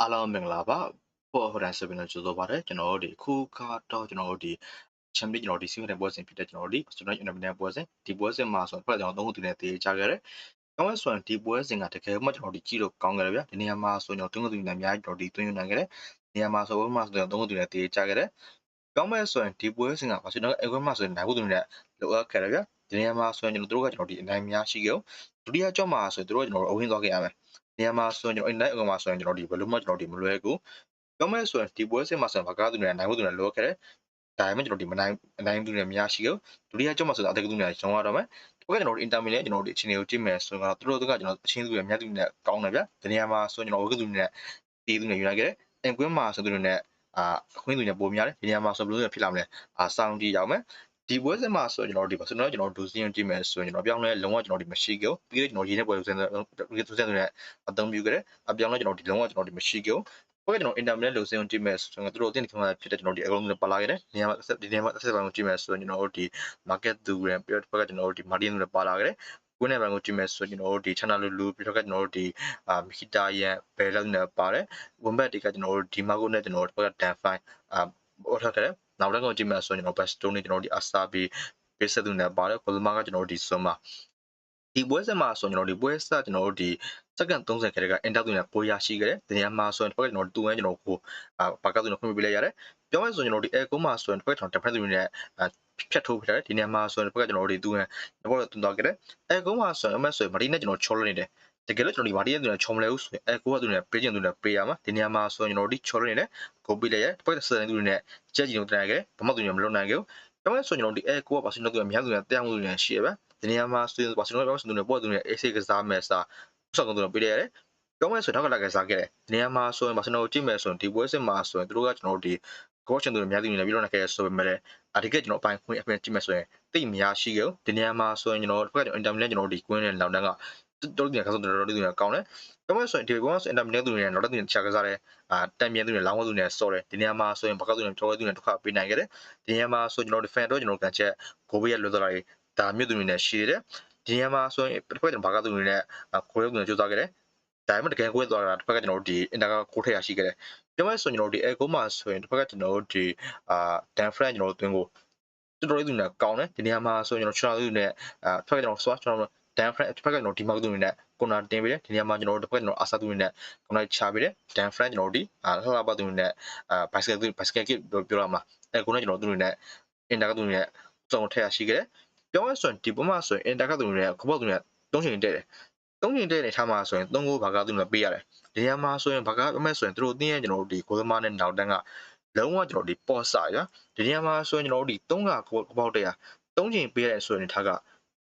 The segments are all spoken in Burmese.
အားလုံးမင်္ဂလာပါပေါ်ဟိုဒန်ဆပ်ပြီးတော့ကြိုဆိုပါရစေကျွန်တော်တို့ဒီခုကတော့ကျွန်တော်တို့ဒီချန်ပီယံကျွန်တော်ဒီစီးတဲ့ပွဲစဉ်ဖြစ်တဲ့ကျွန်တော်တို့ဒီကျွန်တော်အင်တာနက်ပွဲစဉ်ဒီပွဲစဉ်မှာဆိုတော့ကျွန်တော်သုံးခုတူနဲ့တေးချခဲ့တယ်ကောင်းဆိုရင်ဒီပွဲစဉ်ကတကယ်မှကျွန်တော်ဒီကြည့်လို့ကောင်းကြတယ်ဗျဒီနေရာမှာဆိုကျွန်တော်သုံးခုတူနဲ့အများကြီးကျွန်တော်ဒီသွင်းယူနိုင်ခဲ့တယ်နေရာမှာဆိုဘယ်မှာဆိုတော့သုံးခုတူနဲ့တေးချခဲ့တယ်ကောင်းမဲ့ဆိုရင်ဒီပွဲစဉ်ကဘာကျွန်တော်အဲကွဲမှာဆိုရင်နိုင်ခုတူနဲ့လိုအပ်ခဲ့တယ်ဗျဒီနေရာမှာဆိုရင်ကျွန်တော်တို့ကကျွန်တော်ဒီအနိုင်များရှိခဲ့ဒုတိယကြော့မှာဆိုရင်တို့ကကျွန်တော်တို့အဝင်းသွားခဲ့ရမယ် နေရာမှာဆိုရင်ကျွန်တော်အဲ့ night အကောင်မှာဆိုရင်ကျွန်တော်ဒီဘယ်လိုမှကျွန်တော်ဒီမလွဲကူပြောမယ်ဆိုရင်ဒီပွဲစဉ်မှာဆိုရင်ဘာကားသူနဲ့နိုင်ဖို့သူနဲ့လောခဲ့တယ်ဒါပေမဲ့ကျွန်တော်ဒီမနိုင်အနိုင်သူနဲ့မရရှိဘူးဒုတိယကြော့မှာဆိုတော့အတက်ကသူနဲ့ကျောင်းရတော့မယ်ဘက်ကကျွန်တော်တို့ inter milan ကျွန်တော်တို့အချိန်ကိုကြည့်မယ်ဆိုတော့သူတို့ကကျွန်တော်အချင်းသူနဲ့မြတ်သူနဲ့ကောင်းတယ်ဗျဒီနေရာမှာဆိုရင်ကျွန်တော်ဝက်ကသူနဲ့တီးသူနဲ့ယူလိုက်ခဲ့တယ်အင်ကွင်းမှာဆိုသူနဲ့အာအခွင့်သူနဲ့ပုံများတယ်ဒီနေရာမှာဆိုဘယ်လိုဖြစ်လာမလဲအာစောင်းကြည့်ရအောင်မယ် ဒီပွဲစဉ်မှာဆိုကျွန်တော်တို့ဒီပါဆိုတော့ကျွန်တော်ဒူစီယန်ကြည့်မယ်ဆိုရင်ကျွန်တော်ပြောင်းလဲလုံးဝကျွန်တော်ဒီမရှိကြဘူးပြီးတော့ကျွန်တော်ရေးတဲ့ပွဲစဉ်တွေသူစဉ်တွေနဲ့အသုံးပြုကြတယ်အပြောင်းလဲကျွန်တော်ဒီလုံးဝကျွန်တော်ဒီမရှိကြဘူးဘက်ကကျွန်တော် internet လို့စဉ်းကြည့်မယ်ဆိုရင်တို့အတင်းဒီမှာဖြစ်တဲ့ကျွန်တော်ဒီအကုန်လုံးပါလာခဲ့တယ်နေရာမှာဒီနေရာမှာဆက်ပိုင်းကိုကြည့်မယ်ဆိုရင်ကျွန်တော်တို့ဒီ market သူရန်ပြီးတော့ဘက်ကကျွန်တော်တို့ဒီ margin တွေပါလာခဲ့တယ်ကိုယ်နဲ့ဘန်ကိုကြည့်မယ်ဆိုရင်ကျွန်တော်တို့ဒီ channel လူလူပြီးတော့ကကျွန်တော်တို့ဒီအာမီတာရန်ဘယ်လောက်နဲ့ပါတယ်ဝန်ဘက်တွေကကျွန်တော်တို့ဒီမာကိုနဲ့ကျွန်တော်တို့ဘက်က dan fine အာဟောထားခဲ့တယ် နောက်တစ်ခါကြည့်မယ်ဆိုရင်ကျွန်တော် best stone နဲ့ကျွန်တော်တို့ဒီ asabi ပေးဆက်သူနဲ့ပါတယ်ကိုလမာကကျွန်တော်တို့ဒီ sum မှာဒီပွဲဆက်မှာဆိုကျွန်တော်ဒီပွဲဆက်ကျွန်တော်တို့ဒီစက္ကန့်30ခက်ကင်တာသူနဲ့ပိုးရရှိခဲ့တယ်။ဒီနေရာမှာဆိုရင်တစ်ခါကျွန်တော်တူဝဲကျွန်တော်ကိုအာဘာကသူနဲ့ဖွင့်ပြလိုက်ရတယ်။ပြောမယ်ဆိုရင်ကျွန်တော်ဒီအဲကုန်းမှာဆိုရင်တစ်ခါကျွန်တော်တစ်ဖက်သူနဲ့ဖြတ်ထိုးပြတယ်။ဒီနေရာမှာဆိုရင်တစ်ခါကျွန်တော်ဒီတူဝဲတော့တူတော့ခဲ့တယ်။အဲကုန်းမှာဆိုရင်အမဆိုရင်မဒီနဲ့ကျွန်တော်ချောလို့နေတယ်။ တကယ်လို့ကျွန်တော်ဒီမာတီရဲ့သူနဲ့ချောမလဲဘူးဆိုရင်အဲကိုကသူနဲ့ပေးချင်သူနဲ့ပေးရမှာဒီနေရာမှာဆိုရင်ကျွန်တော်ဒီချောလို့နေတယ်ကိုပေးလိုက်ရတစ်ဖက်စတဲ့သူနဲ့ကြက်ကြည့်လို့တနိုင်ခဲ့ဘာမှသူနဲ့မလုပ်နိုင်ခဲ့ဘူးပြောမယ်ဆိုရင်ကျွန်တော်ဒီအဲကိုကပါစင်တော့သူအများသူနဲ့တရားမှုသူနဲ့ရှိရပါဒီနေရာမှာဆိုရင်ဘာစင်တော့ပြောစင်သူနဲ့ပို့သူနဲ့အေးစိတ်ကစားမယ်စာဆောက်ကုန်သူနဲ့ပေးလိုက်ရတယ်ပြောမယ်ဆိုတော့ကလာကစားခဲ့တယ်ဒီနေရာမှာဆိုရင်ဘာစင်တော့ကြည့်မယ်ဆိုရင်ဒီပွဲစစ်မှာဆိုရင်သူတို့ကကျွန်တော်တို့ဒီကောချန်သူတွေအများကြီးနေပြီးတော့နေခဲ့ဆိုပေမဲ့အဒီကကျွန်တော်အပိုင်းခွင့်အပြင်ကြည့်မယ်ဆိုရင်တိတ်များရှိခဲ့ဒီနေရာမှာဆိုရင်ကျွန်တော်တစ်ခါကျွန်တော်အင်တာမီလန်ကျွန်တော်ဒီကွင်းနဲ့လောင်တန်းက တော်တော်များကစားတော်တော်လေးတွေကောင်းတယ်ပြောမယ်ဆိုရင်ဒီကွင်းဆိုအင်တာမီလန်သူတွေနဲ့နောက်တစ်သူတွေချာကစားတယ်အာတန်မြန်သူတွေလောင်းဝသူတွေနဲ့စော်တယ်ဒီနေရာမှာဆိုရင်ဘကောက်သူတွေကျော်ဝဲသူတွေတစ်ခါပေးနိုင်ခဲ့တယ်ဒီနေရာမှာဆိုကျွန်တော်ဒီဖန်တော့ကျွန်တော်ကန်ချက်ကိုဘေးရလွတ်သွားတာဒါမြို့သူတွေနဲ့ရှိတယ်ဒီနေရာမှာဆိုရင်တစ်ဖက်ကျွန်တော်ဘာကသူတွေနဲ့ကိုရဲသူတွေကြိုးစားခဲ့တယ်ဒါပေမဲ့တကယ်ကိုယ်သွားတာတစ်ဖက်ကကျွန်တော်တို့ဒီအင်တာကကိုထက်ရရှိခဲ့တယ်ပြောမယ်ဆိုရင်ကျွန်တော်တို့ဒီအဲကိုမှာဆိုရင်တစ်ဖက်ကကျွန်တော်တို့ဒီအာဒန်ဖရန့်ကျွန်တော်တို့တွင်းကိုတော်တော်လေးသူနဲ့ကောင်းတယ်ဒီနေရာမှာဆိုရင်ကျွန်တော်ချာသူနဲ့အာတစ်ဖက်ကကျွန်တော် swatch ကျွန်တော် ဒန်ဖရန့်တစ်ဖက်ကကျွန်တော်ဒီမာကသူနဲ့ကွန်နာတင်ပေးတယ်ဒီနေရာမှာကျွန်တော်တို့တစ်ဖက်ကကျွန်တော်အာဆာသူနဲ့ကွန်နာချပေးတယ်ဒန်ဖရန့်ကျွန်တော်တို့ဒီအာလှလှပသူနဲ့အာဘတ်စကတ်ဘတ်စကတ်ကပြောရမှာအဲကိုနဲ့ကျွန်တော်သူနဲ့အင်တာကသူနဲ့စုံထက်ရရှိခဲ့တယ်ပြောမယ်ဆိုရင်ဒီပုံမှာဆိုရင်အင်တာကသူနဲ့ခဘောသူနဲ့သုံးချိန်တက်တယ်သုံးချိန်တဲ့အနေထားမှာဆိုရင်သုံးကိုဘာကသူနဲ့ပေးရတယ်ဒီနေရာမှာဆိုရင်ဘာကအမဲ့ဆိုရင်တို့တင်းရဲ့ကျွန်တော်တို့ဒီကိုသမားနဲ့နောက်တန်းကလုံးဝကျွန်တော်ဒီပေါ့စာရဒီနေရာမှာဆိုရင်ကျွန်တော်တို့ဒီသုံးကကပေါက်တရသုံးချိန်ပေးရတဲ့ဆိုရင်အနေထားက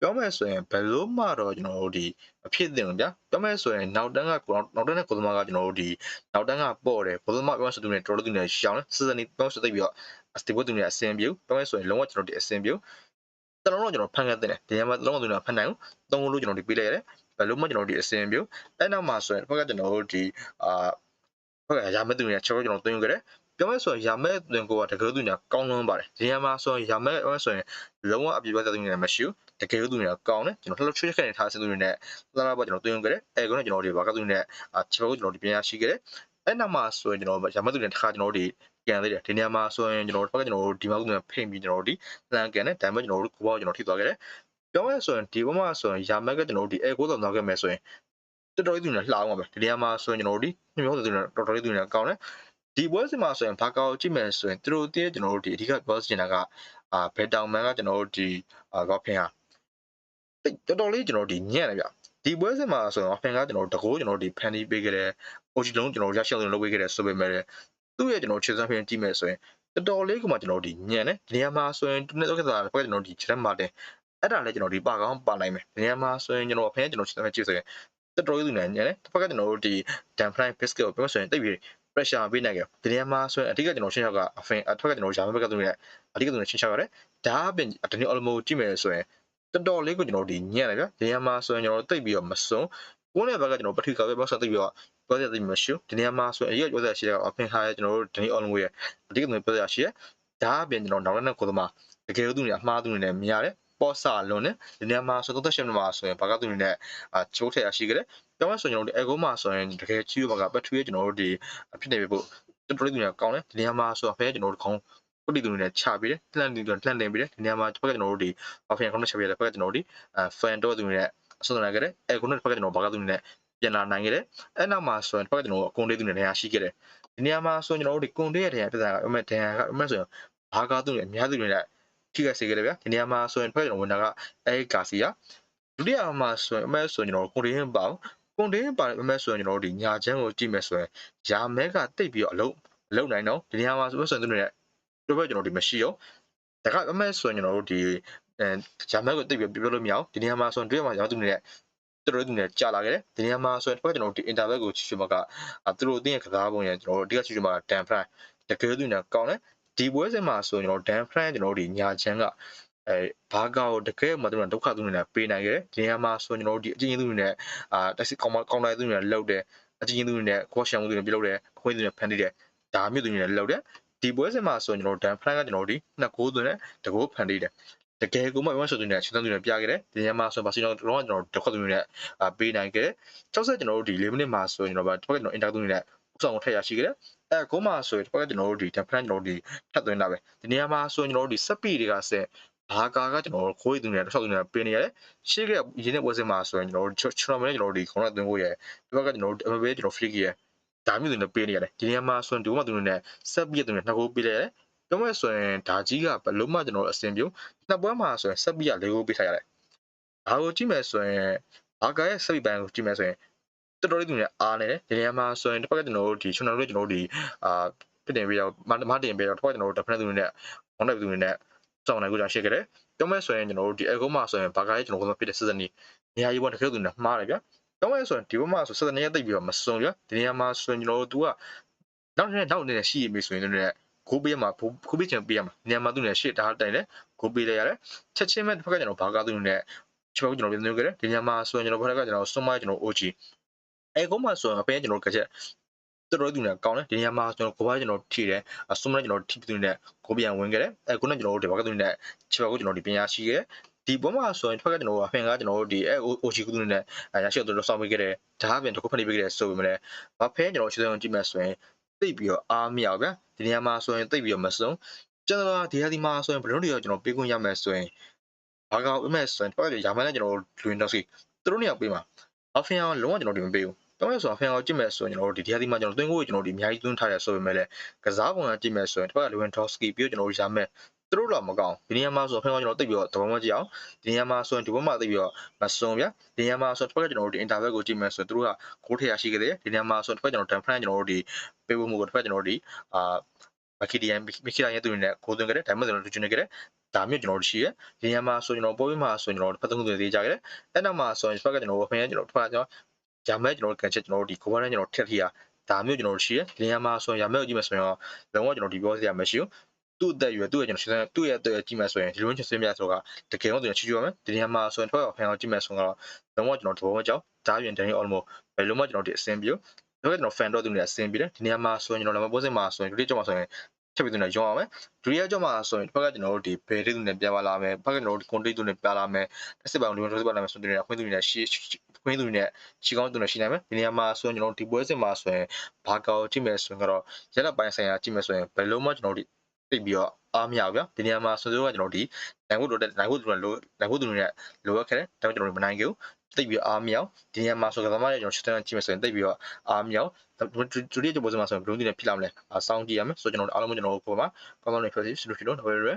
ပြောမယ်ဆိုရင်ဘယ်လို့မှတော့ကျွန်တော်တို့ဒီမဖြစ်သင့်ဘူးဗျာပြောမယ်ဆိုရင်နောက်တန်းကနောက်တန်းနဲ့ကိုသမားကကျွန်တော်တို့ဒီနောက်တန်းကပေါ့တယ်ကိုသမားပြောမယ်ဆိုသူနဲ့တော်တော်သူနဲ့ရှောင်းစစ်စနေပြောဆိုသိပြီးတော့အစတီဘတ်သူနဲ့အစင်ပြူပြောမယ်ဆိုရင်လုံးဝကျွန်တော်ဒီအစင်ပြူတလုံးတော့ကျွန်တော်ဖန်ခဲ့တဲ့ဒီနေရာမှာတလုံးကသူနဲ့ဖန်နိုင်ဘူးသုံးလို့ကျွန်တော်ဒီပေးလိုက်ရတယ်ဘယ်လိုမှကျွန်တော်ဒီအစင်ပြအဲ့နောက်မှာဆိုရင်ဘက်ကကျွန်တော်တို့ဒီအာဘက်ကရာမဲသူတွေချက်တော့ကျွန်တော်သွင်းခဲ့တယ်ပြောမဲ့ဆိုရင်ရာမဲသွင်းကိုကတကယ်သူညာကောင်းလွန်းပါတယ်ဒီနေရာမှာဆိုရင်ရာမဲဆိုရင်လုံးဝအပြည့်ပြတ်တဲ့သူတွေမရှိဘူး တကယ်သူညာကောင်းတယ်ကျွန်တော်လှလှချွတ်ခဲ့နေထားစင်သူတွေနဲ့လာလာပေါ့ကျွန်တော်သွင်းခဲ့တယ်အဲကုန်းကကျွန်တော်ဒီဘာကသူတွေနဲ့ချက်တော့ကျွန်တော်ဒီပြန်ရရှိခဲ့တယ်အဲ့နောက်မှာဆိုရင်ကျွန်တော်ရာမဲသူတွေတစ်ခါကျွန်တော်ဒီကန်သေးတယ်ဒီနေရာမှာဆိုရင်ကျွန်တော်တို့ဘက်ကကျွန်တော်တို့ဒီမှာကဖိတ်ပြီးကျွန်တော်တို့ဒီလန်ကန်နဲ့ဒါပေမဲ့ကျွန်တော်တို့ကိုဘောကျွန်တော်ထိသွားခဲ့တယ်ပြောမယ်ဆိုရင်ဒီဘက်မှာဆိုရင်ယာမက်ကကျွန်တော်တို့ဒီအဲကိုတော့နောက်ခဲ့မယ်ဆိုရင်တော်တော်လေးသူနဲ့လှအောင်ပါပဲဒီနေရာမှာဆိုရင်ကျွန်တော်တို့ဒီနှမျိုးသူနဲ့တော်တော်လေးသူနဲ့ကောင်းတယ်ဒီပွဲစဉ်မှာဆိုရင်ဘာကောက်ကြည့်မယ်ဆိုရင်သူတို့တည်းကျွန်တော်တို့ဒီအဓိကပြောချင်တာကအာဘယ်တောင်မန်ကကျွန်တော်တို့ဒီအာဂေါဖင်ဟာ တော်တော်လေးကျွန်တော်တို့ဒီညံ့တယ်ဗျဒီပွဲစဉ်မှာဆိုရင်ဖင်ကကျွန်တော်တို့တကိုးကျွန်တော်တို့ဒီဖန်တီးပေးခဲ့တဲ့အိုဂျီလုံးကျွန်တော်တို့ရရှိအောင်လုပ်ပေးခဲ့တဲ့ဆိုပေမဲ့သူ့ရဲ့ကျွန်တော်ခြေစမ်းဖင်ကြည့်မယ်ဆိုရင်တော်တော်လေးကမှကျွန်တော်တို့ဒီညံ့တယ်ဒီနေရာမှာဆိုရင်တူနေတော့ကစားဘက်ကကျွန်တော်တို့ဒီချက်မာတင်အဲ့ဒါလည်းကျွန်တော်ဒီပါကောင်းပါနိုင်မယ်ဒီနေရာမှာဆိုရင်ကျွန်တော်အဖေကျွန်တော်ချက်ကြည့်ဆိုရင်တော်တော်ကြီးနေညတယ်တစ်ဖက်ကကျွန်တော်တို့ဒီ damn flying biscuit ကိုပြောဆိုရင်တိတ်ပြီး pressure ပေးနိုင်ကြဒီနေရာမှာဆိုရင်အဓိကကျွန်တော်ရှင်းချောက်ကအဖင်အထွက်ကကျွန်တော်ရာမဘက်ကသူနဲ့အဓိကသူနဲ့ရှင်းချောက်ရတယ်ဒါအပြင်ဒီနေ့ almo ကြည့်မယ်ဆိုရင် တော်တော်လေးကိုကျွန်တော်ဒီညံ့တယ်ဗျဒီနေရာမှာဆိုရင်ကျွန်တော်တိတ်ပြီးတော့မစုံကိုယ်နဲ့ဘက်ကကျွန်တော်ပထီကောက်ပဲပေါ့ဆိုတိတ်ပြီးတော့ပြောရတဲ့မရှိဒီနေရာမှာဆိုရင်အရေးပြောရရှိတဲ့အဖင်ဟာကျွန်တော်တို့ဒီနေ့ almo ရဲ့အဓိကသူပြောရရှိရဒါအပြင်ကျွန်တော်နောက်လည်းကိုသမားတကယ်လို့သူနေအမှားသူနေနဲ့မြင်ရတယ်ပေါ့ဆာလွန်နဲ့ဒီနေရာမှာဆို38မိနစ်မှာဆိုရင်ဘာကသူနေနဲ့အာချိုးထည့်ရရှိကြတယ်ပြောမှဆိုရင်ကျွန်တော်တို့ echo မှာဆိုရင်တကယ်ကြီးဘာကဘက်ထရီကျွန်တော်တို့ဒီဖြစ်နေပြီပို့တော်တော်လေးသူနေကောင်းတယ်ဒီနေရာမှာဆိုတော့ဖဲကျွန်တော်တို့ခေါင်း ပုတ်တီသူနေချပြီးတယ်လှန်နေလှန်နေပြီးတယ်ဒီနေရာမှာတစ်ဖက်ကကျွန်တော်တို့ဒီဘာဖန်ခေါင်းနဲ့ချက်ပြီးတယ်တစ်ဖက်ကကျွန်တော်တို့ဒီအဲဖန်တော့သူနေအဆုံးနိုင်ခဲ့တယ် echo နဲ့တစ်ဖက်ကကျွန်တော်ဘာကသူနေပြန်လာနိုင်ခဲ့တယ်အဲ့နောက်မှာဆိုရင်တစ်ဖက်ကကျွန်တော်အကုန်လေးသူနေနေရာရှိခဲ့တယ်ဒီနေရာမှာဆိုရင်ကျွန်တော်တို့ဒီကွန်တေးရဲ့တရားပြတာအမေဒန်ကအမေဆိုရင်ဘာကသူနေအများသူနေထိခိုက်စေခဲ့တယ်ဗျာဒီနေရာမှာဆိုရင်ဖွဲ့ကျွန်တော်ဝင်တာကအဲကာစီယာဒုတိယမှာဆိုရင်အမဲဆိုရင်ကျွန်တော်ကွန်တင်းပါကွန်တင်းပါအမဲဆိုရင်ကျွန်တော်တို့ဒီညာချမ်းကိုကြည့်မယ်ဆိုရင်ယာမဲကတိတ်ပြီးတော့အလုံးအလုံးနိုင်တော့ဒီနေရာမှာဆိုဆိုရင်သူတို့တို့ ပဲကျွန်တော်ဒီမရှိရောဒါကအမဲဆိုရင်ကျွန်တော်တို့ဒီအဲဂျာမဲကိုတိတ်ပြီးပြောလို့မရအောင်ဒီနေရာမှာဆိုရင်တွေ့ရမှာရောသူနေတဲ့သူတို့သူနေကြာလာခဲ့တယ်ဒီနေရာမှာဆိုရင်တစ်ခါကျွန်တော်ဒီ interval ကိုချစ်ချမကသူတို့အတင်းရဲ့ကစားပုံရကျွန်တော်တို့အဓိကချစ်ချမက dan fry တကယ်သူနေကောင်းတယ်ဒီပွဲစဉ်မှာဆိုရင်ကျွန်တော် Dan Fran ကျွန်တော်တို့ဒီညာချမ်းကအဲဘာကာကိုတကယ်မှသူတို့ဒုက္ခသူနေနဲ့ပေးနိုင်ခဲ့တယ်ဒီနေရာမှာဆိုရင်ကျွန်တော်တို့ဒီအချင်းချင်းသူနေနဲ့အာတက်စီကောင်ကောင်တိုင်းသူနေနဲ့လှုပ်တယ်အချင်းချင်းသူနေနဲ့ကောရှန်မှုသူနေပြုလုပ်တယ်ခွင်းသူနေဖန်တီးတယ်ဒါမျိုးသူနေနဲ့လှုပ်တယ် ဒီပွဲစဉ်မှာဆိုရင်ကျွန်တော် Dan Fran ကကျွန်တော်တို့ဒီနှစ်ကိုးသူနဲ့တကိုးဖန်တီးတယ်တကယ်ကိုမှဝမ်းဆိုသူနေချင်းသူနေပြခဲ့တယ်ဒီနေရာမှာဆိုဘာစီတော့တော့ကျွန်တော်ဒုက္ခသူနေနဲ့ပေးနိုင်ခဲ့တယ်ကြောက်ဆက်ကျွန်တော်တို့ဒီ၄မိနစ်မှာဆိုရင်ကျွန်တော်ဘာတစ်ခါကျွန်တော်အင်တာသူနေနဲ့ဥဆောင်ထည့်ရရှိခဲ့တယ်အဲကိုမှဆိုရင်တစ်ခါကျွန်တော်တို့ဒီ different ကျွန်တော်တို့ဒီထပ်သွင်းတာပဲဒီနေရာမှာဆိုရင်ကျွန်တော်တို့ဒီ sub တွေကဆက်ဘာကာကကျွန်တော်တို့ခိုးသူနေတစ်ဆောက်သူနေပေးနေရတယ်ရှေ့ကရင်းတဲ့ပွဲစဉ်မှာဆိုရင်ကျွန်တော်တို့ချော်မနဲ့ကျွန်တော်တို့ဒီခေါင်းနဲ့သွင်းဖို့ရဒီဘက်ကကျွန်တော်တို့ MB ကျွန်တော် free ရ ဒါမျိုးတွေနဲ့ပေးနေရတယ်ဒီနေရာမှာဆိုရင်ဒီမှာသူနေနဲ့ sub ပြသူနေနှစ်ခုပေးလိုက်ရတယ်ပြောမယ်ဆိုရင်ဒါကြီးကဘယ်လို့မှကျွန်တော်အဆင်ပြေနှစ်ပွဲမှာဆိုရင် sub ပြလေးခုပေးထားရတယ်ဒါကိုကြည့်မယ်ဆိုရင်ဘာကာရဲ့ sub ဘန်ကိုကြည့်မယ်ဆိုရင်တော်တော်လေးသူနေအားနေတယ်ဒီနေရာမှာဆိုရင်တစ်ဖက်ကကျွန်တော်တို့ဒီ channel လေးကျွန်တော်တို့ဒီအာဖြစ်တင်ပြီးတော့မမတင်ပြီးတော့တစ်ဖက်ကျွန်တော်တို့ definite သူနေနဲ့ on တဲ့သူနေနဲ့စောင့်နိုင်ကြတာရှိခဲ့တယ်ပြောမယ်ဆိုရင်ကျွန်တော်တို့ဒီ echo မှာဆိုရင်ဘာကားရဲ့ကျွန်တော်တို့ဖြစ်တဲ့ season ကြီးနေရာကြီးပေါ်တစ်ခါသူနေမှားတယ်ဗျာ ပြောမယ်ဆိုရင်ဒီဘက်မှာဆို season ရဲ့တိတ်ပြီးတော့မစုံဗျာဒီနေရာမှာဆိုရင်ကျွန်တော်တို့ तू ကနောက်နေ့နောက်နေ့ရှိရပြီဆိုရင်လည်းကိုပေးမှာကိုပေးချင်ပေးရမှာနေရာမှာသူနေရှေ့တားတိုင်တယ်ကိုပေးလိုက်ရတယ်ချက်ချင်းမဲ့တစ်ဖက်ကကျွန်တော်ဘာကားသူနေချောကျွန်တော်ပြန်ပြောခဲ့တယ်ဒီနေရာမှာဆိုရင်ကျွန်တော်ဘက်ကကျွန်တော်စွန်မိုင်းကျွန်တော် OG အဲကုန်းမှာဆိုရင်အပဲကျွန်တော်ကချက်တော်တော်သူနေကောင်းတယ်ဒီနေရာမှာကျွန်တော်ကိုဘာကျွန်တော်ထိတယ်အစွန်မနဲ့ကျွန်တော်ထိပြီးသူနေကိုပြန်ဝင်ခဲ့တယ်အဲခုနကကျွန်တော်တို့ဒီဘက်ကသူနေချောကိုကျွန်တော်ဒီပညာရှိခဲ့ ဒီဘက်မှာဆိုရင်တစ်ဖက်ကကျွန်တော်အဖင်ကကျွန်တော်တို့ဒီအဲ OG ကုသနဲ့ရရှိတော့စောင့်ပေးခဲ့တယ်ဒါအပြင်တစ်ခုဖန်တီးပေးခဲ့တယ်ဆိုပေမဲ့ဘာဖဲကျွန်တော်ရှင်းဆုံးကြည့်မယ်ဆိုရင်သိပြီးတော့အားမရဗျာဒီနေရာမှာဆိုရင်သိပြီးတော့မစုံကျွန်တော်ဒီဟာဒီမှာဆိုရင်ဘလုံးတွေကကျွန်တော်ပေးခွင့်ရမယ်ဆိုရင်ဘာကောက်အမဲ့ဆိုရင်တစ်ဖက်ကရာမန်နဲ့ကျွန်တော်လွင်တော့စီသူတို့နေရာပေးမှာအဖင်အောင်လုံးဝကျွန်တော်ဒီမပေးဘူးတောင်းရဆိုအဖင်အောင်ကြည့်မယ်ဆိုရင်ကျွန်တော်တို့ဒီဒီဟာဒီမှာကျွန်တော်သွင်းကိုကျွန်တော်ဒီအများကြီးသွင်းထားရဆိုပေမဲ့လည်းကစားပုံကကြည့်မယ်ဆိုရင်တစ်ဖက်က Lewandowski ပြီးတော့ကျွန်တော်တို့ရာမန် သူတို့တော့မကောင်းဒီနေရာမှာဆိုအဖင်အောင်ကျွန်တော်တိတ်ပြီးတော့တဘောမကြည့်အောင်ဒီနေရာမှာဆိုရင်ဒီဘက်မှာတိတ်ပြီးတော့မစုံဗျာဒီနေရာမှာဆိုတစ်ဖက်ကကျွန်တော်တို့ဒီ interval ကိုကြည့်မယ်ဆိုရင်သူတို့ကကိုးထရရှိခဲ့တယ်ဒီနေရာမှာဆိုတစ်ဖက်ကျွန်တော် Dan Fran ကျွန်တော်တို့ဒီပေးဖို့မှုကိုတစ်ဖက်ကျွန်တော်တို့ဒီအာမခီဒီယန်မခီဒီယန်ရဲ့သူတွေနဲ့ကိုသွင်းခဲ့တယ်ဒါမှမဟုတ်ကျွန်တော်တို့ကျွနေခဲ့တယ်ဒါမျိုးကျွန်တော်တို့ရှိရဲဒီနေရာမှာဆိုကျွန်တော်ပို့ပြီးမှဆိုကျွန်တော်တို့ဖတ်သုံးသွင်းသေးကြခဲ့တယ်အဲ့နောက်မှာဆိုရင်တစ်ဖက်ကကျွန်တော်ဖင်ရကျွန်တော်တစ်ဖက်ကကျွန်တော်ဂျာမဲကျွန်တော်ကန်ချက်ကျွန်တော်တို့ဒီကိုဘာနဲ့ကျွန်တော်ထက်ထီရဒါမျိုးကျွန်တော်တို့ရှိရဲဒီနေရာမှာဆိုရင်ဂျာမဲကိုကြည့်မယ်ဆိုရင်လုံးဝကျွန်တော်ဒီပြောစရာမရှိဘူး သူ့အသက်အရွယ်သူ့ရဲ့ကျွန်တော်ရှင်းသူ့ရဲ့အသက်ကြည့်မယ်ဆိုရင်ဒီလိုချင်းစင်းမြတ်ဆိုတာတကယ်တော့ကျွန်တော်ချီချူရမယ်ဒီနေရာမှာဆိုရင်ထွက်အောင်ဖန်အောင်ကြည့်မယ်ဆိုတော့လုံးဝကျွန်တော်သဘောမကျဒါပြင်ဒန်နီအော်လမိုဘယ်လိုမှကျွန်တော်ဒီအဆင်ပြေတော့ကျွန်တော် fan တော့သူနေအဆင်ပြေတယ်ဒီနေရာမှာဆိုရင်ကျွန်တော်လည်းမပိုးစင်မှာဆိုရင်ဒီကြောက်မှာဆိုရင်ချက်ပြီးသူနဲ့ရောင်းအောင်မယ်ဒုတိယကြောက်မှာဆိုရင်ဘက်ကကျွန်တော်တို့ဒီဘယ်တိသူနဲ့ပြပါလာမယ်ဘက်ကကျွန်တော်တို့ကွန်တိတ်သူနဲ့ပြလာမယ်တစ်စစ်ပောင်ဒီလိုတစ်စစ်ပောင်လာမယ်ဆိုရင်ခွင်းသူနဲ့ရှေ့ခွင်းသူနဲ့ချီကောင်းသူနဲ့ရှိနိုင်မယ်ဒီနေရာမှာဆိုရင်ကျွန်တော်ဒီပွဲစဉ်မှာဆိုရင်ဘာကောကြည့်မယ်ဆိုရင်ကတော့ရက်လက်ပိုင်းဆိုင်ရာကြည့်မယ်ဆိုရင်ဘယ်လိုမှကျွန်တော်တို့ တိတ်ပြီးတော့အားမရဘူးဗျဒီနေရာမှာဆိုတော့ကျွန်တော်ဒီနိုင်ဖို့လိုတဲ့နိုင်ဖို့လိုတဲ့လိုနိုင်ဖို့လိုတဲ့လိုအပ်ခဲ့တယ်ဒါပေမဲ့ကျွန်တော်တို့မနိုင်ခဲ့ဘူးတိတ်ပြီးအားမရဒီနေရာမှာဆိုကသမားရဲ့ကျွန်တော်ရှစ်တန်းကြည့်မယ်ဆိုရင်တိတ်ပြီးတော့အားမရဒုတိယကြိုးပေါ်မှာဆိုရင်ဘယ်လိုနည်းနဲ့ဖြစ်လာမလဲအဆောင်းကြည့်ရမယ်ဆိုတော့ကျွန်တော်အားလုံးကျွန်တော်တို့ပေါ်မှာကောင်းကောင်းနဲ့ဖွဲ့စည်းစလို့ဖြစ်လို့တော့ရရ